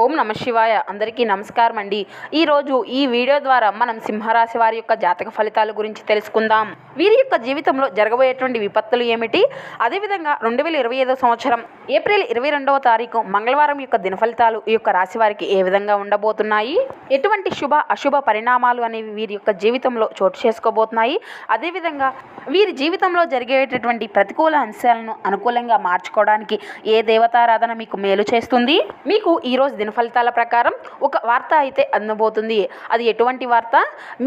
ఓం నమ శివాయ. అందరికీ నమస్కారం అండి ఈరోజు ఈ వీడియో ద్వారా మనం సింహరాశి వారి యొక్క జాతక ఫలితాల గురించి తెలుసుకుందాం. వీరి యొక్క జీవితంలో జరగబోయేటువంటి విపత్తులు ఏమిటి? అదేవిధంగా రెండు వేల ఇరవై ఐదో సంవత్సరం ఏప్రిల్ ఇరవై రెండవ తారీఖు మంగళవారం యొక్క దిన ఫలితాలు ఈ యొక్క రాశి వారికి ఏ విధంగా ఉండబోతున్నాయి? ఎటువంటి శుభ అశుభ పరిణామాలు అనేవి వీరి యొక్క జీవితంలో చోటు చేసుకోబోతున్నాయి. అదేవిధంగా వీరి జీవితంలో జరిగేటటువంటి ప్రతికూల అంశాలను అనుకూలంగా మార్చుకోవడానికి ఏ దేవతారాధన మీకు మేలు చేస్తుంది? మీకు ఈరోజు దినఫలితాల ప్రకారం ఒక వార్త అయితే అందబోతుంది. అది ఎటువంటి వార్త?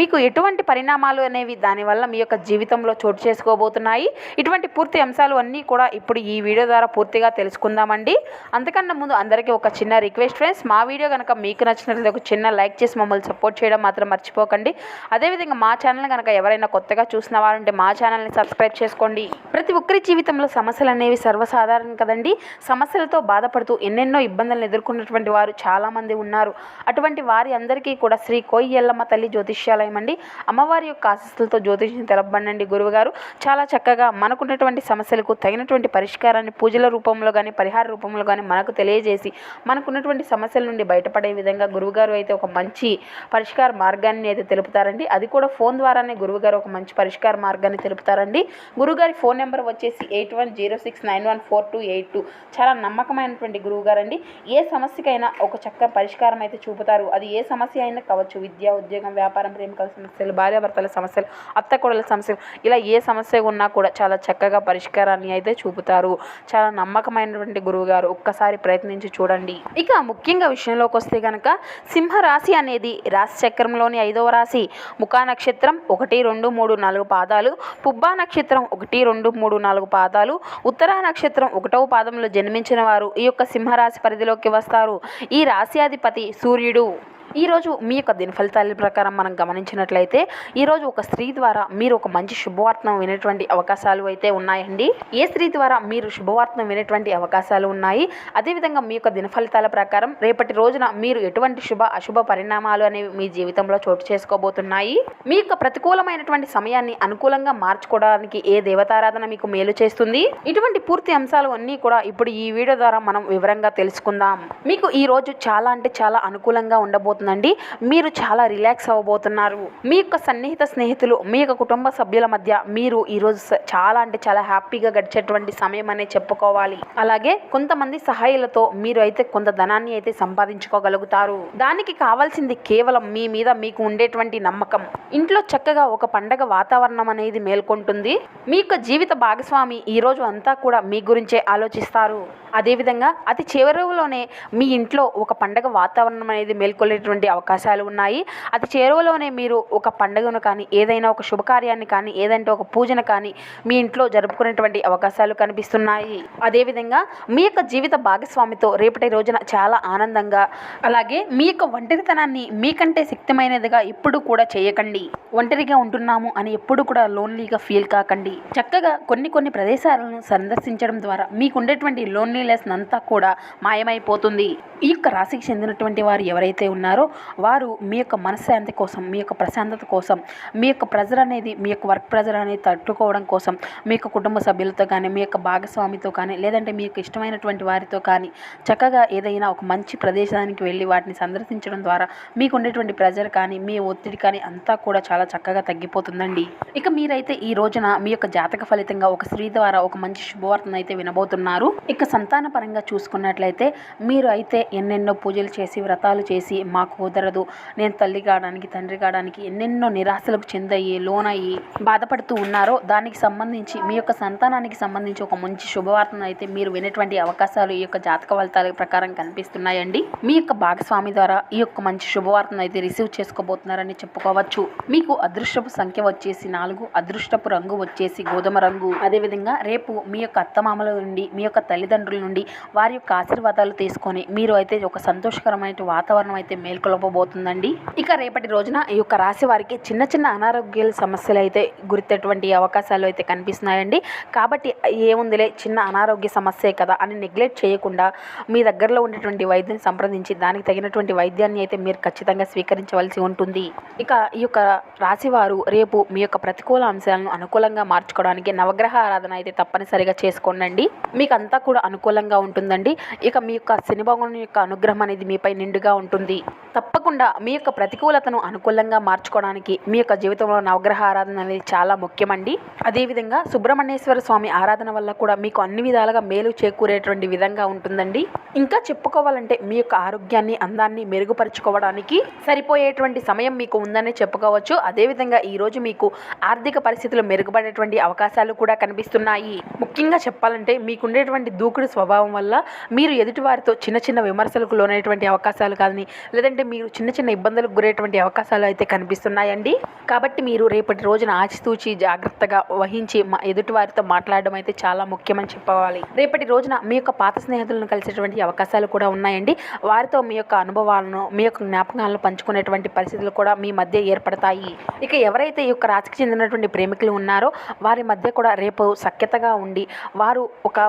మీకు ఎటువంటి పరిణామాలు అనేవి దానివల్ల మీ యొక్క జీవితంలో చోటు చేసుకోబోతున్నాయి? ఇటువంటి పూర్తి అంశాలు అన్నీ కూడా ఇప్పుడు ఈ వీడియో ద్వారా పూర్తిగా తెలుసుకుందామండి. అంతకన్నా ముందు అందరికీ ఒక చిన్న రిక్వెస్ట్ ఫ్రెండ్స్ మా వీడియో కనుక మీకు నచ్చినట్లయితే ఒక చిన్న లైక్ చేసి మమ్మల్ని సపోర్ట్ చేయడం మాత్రం మర్చిపోకండి. అదేవిధంగా మా ఛానల్ కనుక ఎవరైనా కొత్తగా చూసిన వారుంటే మా ఛానల్ని సబ్స్క్రైబ్ చేసుకోండి. ప్రతి ఒక్కరి జీవితంలో సమస్యలు అనేవి సర్వసాధారణం కదండి. సమస్యలతో బాధపడుతూ ఎన్నెన్నో ఇబ్బందులను ఎదుర్కొన్నటువంటి వారు చాలామంది ఉన్నారు. అటువంటి వారి అందరికీ కూడా శ్రీ కోయి ఎల్లమ్మ తల్లి జ్యోతిష్యాలయం అండి. అమ్మవారి యొక్క ఆశస్సులతో జ్యోతిష్యం తెలపండి గురువుగారు. చాలా చక్కగా మనకున్నటువంటి సమస్యలకు తగినటువంటి పరిష్కారాన్ని పూజల రూపంలో కానీ పరిహార రూపంలో కానీ మనకు తెలియజేసి మనకున్నటువంటి సమస్యల నుండి బయటపడే విధంగా గురువుగారు అయితే ఒక మంచి మంచి పరిష్కార మార్గాన్ని అయితే తెలుపుతారండి. అది కూడా ఫోన్ ద్వారానే గురువుగారు ఒక మంచి పరిష్కార మార్గాన్ని తెలుపుతారండి. గురువుగారి ఫోన్ నెంబర్ వచ్చేసి eight one zero six nine one four two eight two. చాలా నమ్మకమైనటువంటి గురువుగారు అండి ఏ సమస్యకైనా ఒక చక్కని పరిష్కారం అయితే చూపుతారు. అది ఏ సమస్య అయినా కావచ్చు విద్య ఉద్యోగం వ్యాపారం ప్రేమికల సమస్యలు భార్యాభర్తల సమస్యలు అత్త కొడల సమస్యలు ఇలా ఏ సమస్య ఉన్నా కూడా చాలా చక్కగా పరిష్కారాన్ని అయితే చూపుతారు. చాలా నమ్మకమైనటువంటి గురువు గారు ఒక్కసారి ప్రయత్నించి చూడండి. ఇక ముఖ్యంగా విషయంలోకి వస్తే కనుక సింహరాశి అనేది రాశి చక్రంలోని ఐదవ రాశి. ముఖా నక్షత్రం ఒకటి రెండు మూడు నాలుగు పాదాలు. పుబ్బా నక్షత్రం ఒకటి రెండు మూడు నాలుగు పాదాలు. ఉత్తరా నక్షత్రం ఒకటవ పాదంలో జన్మించిన వారు ఈ యొక్క సింహరాశి పరిధిలోకి వస్తారు. ఈ రాశి అధిపతి సూర్యుడు. ఈరోజు మీ యొక్క దిన ఫలితాల ప్రకారం మనం గమనించినట్లయితే ఈరోజు ఒక స్త్రీ ద్వారా మీరు ఒక మంచి శుభవార్తను వినేటువంటి అవకాశాలు అయితే ఉన్నాయండి. ఏ స్త్రీ ద్వారా మీరు శుభవార్తను వినేటువంటి అవకాశాలు ఉన్నాయి? అదేవిధంగా మీ యొక్క దిన ఫలితాల ప్రకారం రేపటి రోజున మీరు ఎటువంటి శుభ అశుభ పరిణామాలు అనేవి మీ జీవితంలో చోటు చేసుకోబోతున్నాయి? మీ యొక్క ప్రతికూలమైనటువంటి సమయాన్ని అనుకూలంగా మార్చుకోవడానికి ఏ దేవతారాధన మీకు మేలు చేస్తుంది? ఇటువంటి పూర్తి అంశాలు అన్నీ కూడా ఇప్పుడు ఈ వీడియో ద్వారా మనం వివరంగా తెలుసుకుందాం. మీకు ఈ రోజు చాలా అంటే చాలా అనుకూలంగా ఉండబోతుందండి మీరు చాలా రిలాక్స్ అవ్వబోతున్నారు. మీ యొక్క సన్నిహిత స్నేహితులు మీ యొక్క కుటుంబ సభ్యుల మధ్య మీరు ఈరోజు చాలా అంటే చాలా హ్యాపీగా గడిచేటువంటి సమయం అనే చెప్పుకోవాలి. అలాగే కొంతమంది సహాయాలతో మీరు అయితే కొంత ధనాన్ని అయితే సంపాదించుకోగలుగుతారు. దానికి కావాల్సింది కేవలం మీ మీద మీకు ఉండేటువంటి నమ్మకం. ఇంట్లో చక్కగా ఒక పండగ వాతావరణం అనేది మేల్కొంటుంది. మీ యొక్క జీవిత భాగస్వామి ఈ రోజు అంతా కూడా మీ గురించే ఆలోచిస్తారు. అదేవిధంగా అతి చివరిలోనే మీ ఇంట్లో ఒక పండగ వాతావరణం అనేది మేల్కొనేటువంటి మేల్కొల్లేటువంటి అవకాశాలు ఉన్నాయి. అతి చేరువలోనే మీరు ఒక పండుగను కానీ ఏదైనా ఒక శుభకార్యాన్ని కానీ ఏదంటే ఒక పూజను కానీ మీ ఇంట్లో జరుపుకునేటువంటి అవకాశాలు కనిపిస్తున్నాయి. అదేవిధంగా మీ యొక్క జీవిత భాగస్వామితో రేపటి రోజున చాలా ఆనందంగా అలాగే మీ యొక్క ఒంటరితనాన్ని మీకంటే శక్తిమైనదిగా ఎప్పుడు కూడా చేయకండి. ఒంటరిగా ఉంటున్నాము అని ఎప్పుడు కూడా లోన్లీగా ఫీల్ కాకండి. చక్కగా కొన్ని కొన్ని ప్రదేశాలను సందర్శించడం ద్వారా మీకు ఉండేటువంటి లోన్లీనెస్ అంతా కూడా మాయమైపోతుంది. ఈ యొక్క రాశికి చెందినటువంటి వారు ఎవరైతే ఉన్నారో వారు మీ యొక్క మనశ్శాంతి కోసం మీ యొక్క ప్రశాంతత కోసం మీ యొక్క ప్రెజర్ అనేది మీ యొక్క వర్క్ ప్రెజర్ అనేది తట్టుకోవడం కోసం మీ యొక్క కుటుంబ సభ్యులతో కానీ మీ యొక్క భాగస్వామితో కానీ లేదంటే మీ యొక్క ఇష్టమైనటువంటి వారితో కానీ చక్కగా ఏదైనా ఒక మంచి ప్రదేశానికి వెళ్ళి వాటిని సందర్శించడం ద్వారా మీకు ఉండేటువంటి ప్రెజర్ కానీ మీ ఒత్తిడి కానీ అంతా కూడా చాలా చక్కగా తగ్గిపోతుందండి. ఇక మీరైతే ఈ రోజున మీ యొక్క జాతక ఫలితంగా ఒక స్త్రీ ద్వారా ఒక మంచి శుభవార్తను అయితే వినబోతున్నారు. ఇక సంతాన పరంగా చూసుకున్నట్లయితే మీరు అయితే ఎన్నెన్నో పూజలు చేసి వ్రతాలు చేసి మా మాకు కుదరదు. నేను తల్లి కావడానికి తండ్రి కావడానికి ఎన్నెన్నో నిరాశలకు చెందయ్యి లోనయ్యి బాధపడుతూ ఉన్నారో దానికి సంబంధించి మీ యొక్క సంతానానికి సంబంధించి ఒక మంచి శుభవార్తను అయితే మీరు వినేటువంటి అవకాశాలు ఈ యొక్క జాతక ఫలితాల ప్రకారం కనిపిస్తున్నాయండి. మీ యొక్క భాగస్వామి ద్వారా ఈ యొక్క మంచి శుభవార్తను అయితే రిసీవ్ చేసుకోబోతున్నారని చెప్పుకోవచ్చు. మీకు అదృష్టపు సంఖ్య వచ్చేసి నాలుగు అదృష్టపు రంగు వచ్చేసి గోధుమ రంగు. అదేవిధంగా రేపు మీ యొక్క అత్తమామల నుండి మీ యొక్క తల్లిదండ్రుల నుండి వారి యొక్క ఆశీర్వాదాలు తీసుకొని మీరు అయితే ఒక సంతోషకరమైన వాతావరణం అయితే మేల్కొలపబోతుందండి. ఇక రేపటి రోజున ఈ యొక్క రాశి వారికి చిన్న చిన్న అనారోగ్య సమస్యలు అయితే గురితేటువంటి అవకాశాలు అయితే కనిపిస్తున్నాయండి. కాబట్టి ఏముందిలే చిన్న అనారోగ్య సమస్యే కదా అని నెగ్లెక్ట్ చేయకుండా మీ దగ్గరలో ఉండేటువంటి వైద్యుని సంప్రదించి దానికి తగినటువంటి వైద్యాన్ని అయితే మీరు ఖచ్చితంగా స్వీకరించవలసి ఉంటుంది. ఇక ఈ యొక్క రాశివారు రేపు మీ యొక్క ప్రతికూల అంశాలను అనుకూలంగా మార్చుకోవడానికి నవగ్రహ ఆరాధన అయితే తప్పనిసరిగా చేసుకోండి మీకు అంతా కూడా అనుకూలంగా ఉంటుందండి. ఇక మీ యొక్క శని యొక్క అనుగ్రహం అనేది మీపై నిండుగా ఉంటుంది. తప్పకుండా మీ యొక్క ప్రతికూలతను అనుకూలంగా మార్చుకోవడానికి మీ యొక్క జీవితంలో నవగ్రహ ఆరాధన అనేది చాలా ముఖ్యమండి. అదేవిధంగా సుబ్రహ్మణ్యేశ్వర స్వామి ఆరాధన వల్ల కూడా మీకు అన్ని విధాలుగా మేలు చేకూరేటువంటి విధంగా ఉంటుందండి. ఇంకా చెప్పుకోవాలంటే మీ యొక్క ఆరోగ్యాన్ని అందాన్ని మెరుగుపరుచుకోవడానికి సరిపోయేటువంటి సమయం మీకు ఉందని చెప్పుకోవచ్చు. అదేవిధంగా ఈరోజు మీకు ఆర్థిక పరిస్థితులు మెరుగుపడేటువంటి అవకాశాలు కూడా కనిపిస్తున్నాయి. ముఖ్యంగా చెప్పాలంటే మీకుండేటువంటి దూకుడు స్వభావం వల్ల మీరు ఎదుటివారితో చిన్న చిన్న విమర్శలకు లోనేటువంటి అవకాశాలు కానీ లేదంటే మీరు చిన్న చిన్న ఇబ్బందులకు గురేటువంటి అవకాశాలు అయితే కనిపిస్తున్నాయండి. కాబట్టి మీరు రేపటి రోజున ఆచితూచి జాగ్రత్తగా వహించి మా ఎదుటివారితో మాట్లాడడం అయితే చాలా ముఖ్యమని చెప్పవాలి. రేపటి రోజున మీ యొక్క పాత స్నేహితులను కలిసేటువంటి అవకాశాలు కూడా ఉన్నాయండి. వారితో మీ యొక్క అనుభవాలను మీ యొక్క జ్ఞాపకాలను పంచుకునేటువంటి పరిస్థితులు కూడా మీ మధ్య ఏర్పడతాయి. ఇక ఎవరైతే ఈ యొక్క రాశికి చెందినటువంటి ప్రేమికులు ఉన్నారో వారి మధ్య కూడా రేపు సఖ్యతగా ఉండి వారు ఒక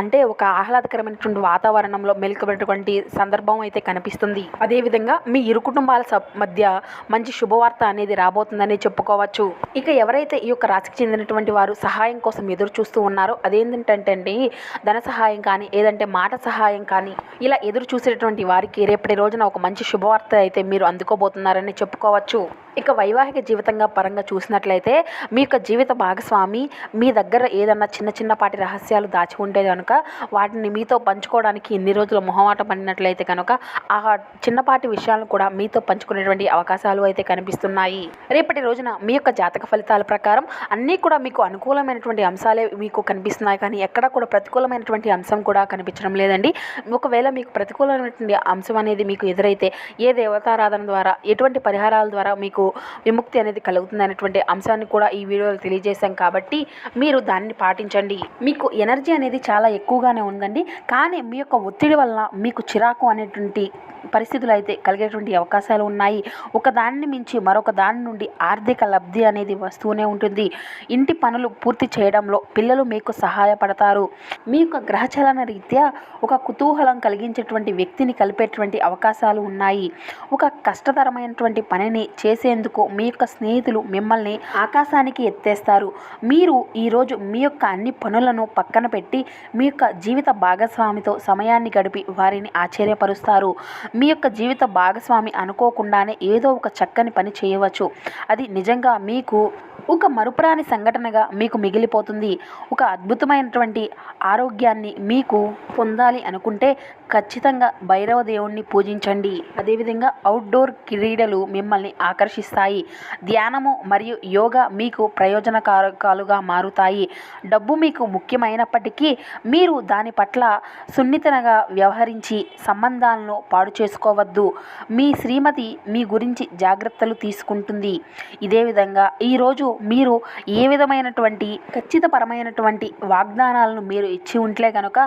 అంటే ఒక ఆహ్లాదకరమైనటువంటి వాతావరణంలో మెలుకబెట్టినటువంటి సందర్భం అయితే కనిపిస్తుంది. అదేవిధంగా మీ ఇరు కుటుంబాల మధ్య మంచి శుభవార్త అనేది రాబోతుందని చెప్పుకోవచ్చు. ఇక ఎవరైతే ఈ యొక్క రాశికి చెందినటువంటి వారు సహాయం కోసం ఎదురు చూస్తూ ఉన్నారో అదేంటంటే అండి ధన సహాయం కానీ ఏదంటే మాట సహాయం కానీ ఇలా ఎదురు చూసేటువంటి వారికి రేపటి రోజున ఒక మంచి శుభవార్త అయితే మీరు అందుకోబోతున్నారని చెప్పుకోవచ్చు. ఇక వైవాహిక జీవితంగా పరంగా చూసినట్లయితే మీ యొక్క జీవిత భాగస్వామి మీ దగ్గర ఏదన్నా చిన్న చిన్నపాటి రహస్యాలు దాచి ఉంటే కనుక వాటిని మీతో పంచుకోవడానికి ఇన్ని రోజులు మొహమాట పడినట్లయితే కనుక ఆ చిన్నపాటి విషయాలను కూడా మీతో పంచుకునేటువంటి అవకాశాలు అయితే కనిపిస్తున్నాయి. రేపటి రోజున మీ యొక్క జాతక ఫలితాల ప్రకారం అన్నీ కూడా మీకు అనుకూలమైనటువంటి అంశాలే మీకు కనిపిస్తున్నాయి. కానీ ఎక్కడ కూడా ప్రతికూలమైనటువంటి అంశం కూడా కనిపించడం లేదండి. ఒకవేళ మీకు ప్రతికూలమైనటువంటి అంశం అనేది మీకు ఎదురైతే ఏ దేవతారాధన ద్వారా ఎటువంటి పరిహారాల ద్వారా మీకు విముక్తి అనేది కలుగుతుంది అనేటువంటి అంశాన్ని కూడా ఈ వీడియోలో తెలియజేశాం కాబట్టి మీరు దాన్ని పాటించండి. మీకు ఎనర్జీ అనేది చాలా ఎక్కువగానే ఉందండి. కానీ మీ యొక్క ఒత్తిడి వల్ల మీకు చిరాకు అనేటువంటి పరిస్థితులు అయితే కలిగేటువంటి అవకాశాలు ఉన్నాయి. ఒకదాన్ని మించి మరొక దాని నుండి ఆర్థిక లబ్ధి అనేది వస్తూనే ఉంటుంది. ఇంటి పనులు పూర్తి చేయడంలో పిల్లలు మీకు సహాయపడతారు. మీ యొక్క గ్రహచలన రీత్యా ఒక కుతూహలం కలిగించేటువంటి వ్యక్తిని కలిపేటువంటి అవకాశాలు ఉన్నాయి. ఒక కష్టతరమైనటువంటి పనిని చేసేందుకు మీ యొక్క స్నేహితులు మిమ్మల్ని ఆకాశానికి ఎత్తేస్తారు. మీరు ఈరోజు మీ యొక్క అన్ని పనులను పక్కన పెట్టి మీ యొక్క జీవిత భాగస్వామితో సమయాన్ని గడిపి వారిని ఆశ్చర్యపరుస్తారు. మీ యొక్క జీవిత భాగస్వామి అనుకోకుండానే ఏదో ఒక చక్కని పని చేయవచ్చు. అది నిజంగా మీకు ఒక మరుపురాని సంఘటనగా మీకు మిగిలిపోతుంది. ఒక అద్భుతమైనటువంటి ఆరోగ్యాన్ని మీకు పొందాలి అనుకుంటే ఖచ్చితంగా భైరవ దేవుణ్ణి పూజించండి. అదేవిధంగా అవుట్డోర్ క్రీడలు మిమ్మల్ని ఆకర్షిస్తాయి. ధ్యానము మరియు యోగా మీకు ప్రయోజనకారకాలుగా మారుతాయి. డబ్బు మీకు ముఖ్యమైనప్పటికీ మీరు దాని పట్ల సున్నితంగా వ్యవహరించి సంబంధాలను పాడు చేసుకోవద్దు. మీ శ్రీమతి మీ గురించి జాగ్రత్తలు తీసుకుంటుంది. ఇదే విధంగా ఈరోజు మీరు ఏ విధమైనటువంటి ఖచ్చితపరమైనటువంటి వాగ్దానాలను మీరు ఇచ్చి ఉంటే కనుక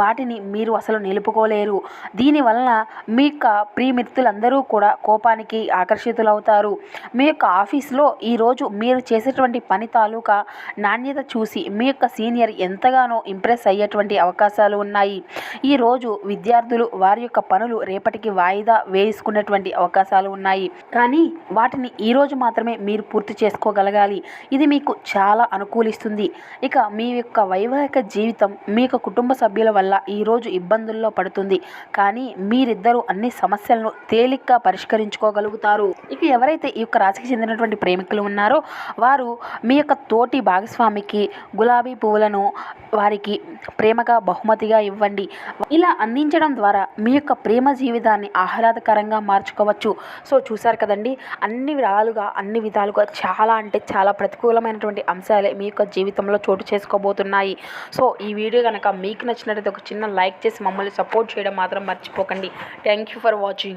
వాటిని మీరు అసలు నిలుపుకోలేరు. దీనివలన మీ యొక్క ప్రియమిత్రులందరూ కూడా కోపానికి ఆకర్షితులవుతారు. మీ యొక్క ఆఫీస్లో ఈరోజు మీరు చేసేటువంటి పని తాలూకా నాణ్యత చూసి మీ యొక్క సీనియర్ ఎంతగానో ఇంప్రెస్ అయ్యేటువంటి అవకాశాలు ఉన్నాయి. ఈరోజు విద్యార్థులు వారి యొక్క పనులు రేపటికి వాయిదా వేసుకునేటువంటి అవకాశాలు ఉన్నాయి. కానీ వాటిని ఈరోజు మాత్రమే మీరు పూర్తి చేసుకోగలగాలి. ఇది మీకు చాలా అనుకూలిస్తుంది. ఇక మీ యొక్క వైవాహిక జీవితం మీ యొక్క కుటుంబ సభ్యుల వల్ల ఈరోజు ఇబ్బందుల్లో పడుతుంది. కానీ మీరిద్దరూ అన్ని సమస్యలను తేలిగ్గా పరిష్కరించుకోగలుగుతారు. ఇక ఎవరైతే ఈ యొక్క రాశికి చెందినటువంటి ప్రేమికులు ఉన్నారో వారు మీ యొక్క తోటి భాగస్వామికి గులాబీ పువ్వులను వారికి ప్రేమగా బహుమతిగా ఇవ్వండి. ఇలా అందించడం ద్వారా మీ యొక్క ప్రేమ జీవితాన్ని ఆహ్లాదకరంగా మార్చుకోవచ్చు. సో చూసారు కదండి? అన్ని విధాలుగా అన్ని విధాలుగా చాలా అంటే చాలా చాలా ప్రతికూలమైనటువంటి అంశాలే మీ యొక్క జీవితంలో చోటు చేసుకోబోతున్నాయి. సో ఈ వీడియో కనుక మీకు నచ్చినట్లయితే ఒక చిన్న లైక్ చేసి మమ్మల్ని సపోర్ట్ చేయడం మాత్రం మర్చిపోకండి. Thank you for watching